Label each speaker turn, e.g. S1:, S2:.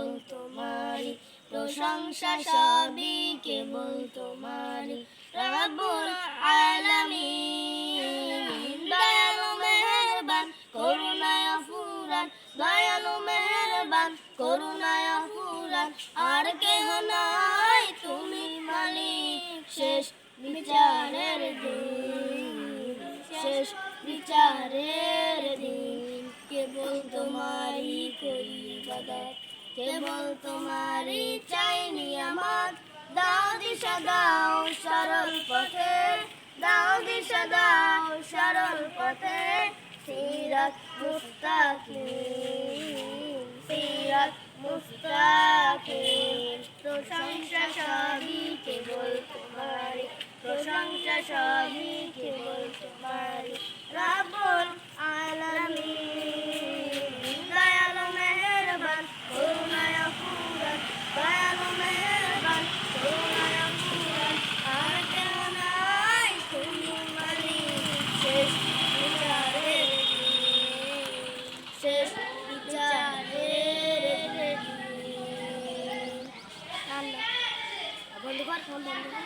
S1: কেবল তোমারি প্রশংসা সবই কেবল তোমারি রব্বুল আলামিন। দয়ালু মেহেরবান, করুণায় ফুরান দয়ালু মেহেরবান, করুণায় ফুরান আর কেহ নাই তুমি মালিক, শেষ বিচারের দিন। শেষ বিচারের দিন, কেবল তোমারই করি ইবাদত। কেবল তোমারই চাই নিয়ামত। দাও দিশা, দাও সরল পথে। দাও দিশা, দাও সরল পথে। সিরাত মুস্তাকিম সিরাত মুস্তাকিম। প্রশংসা সবই কেবল তোমারই, প্রশংসা সবই কেবল তোমারই। আলামিন বন্ধু কর ফোন বন্ধু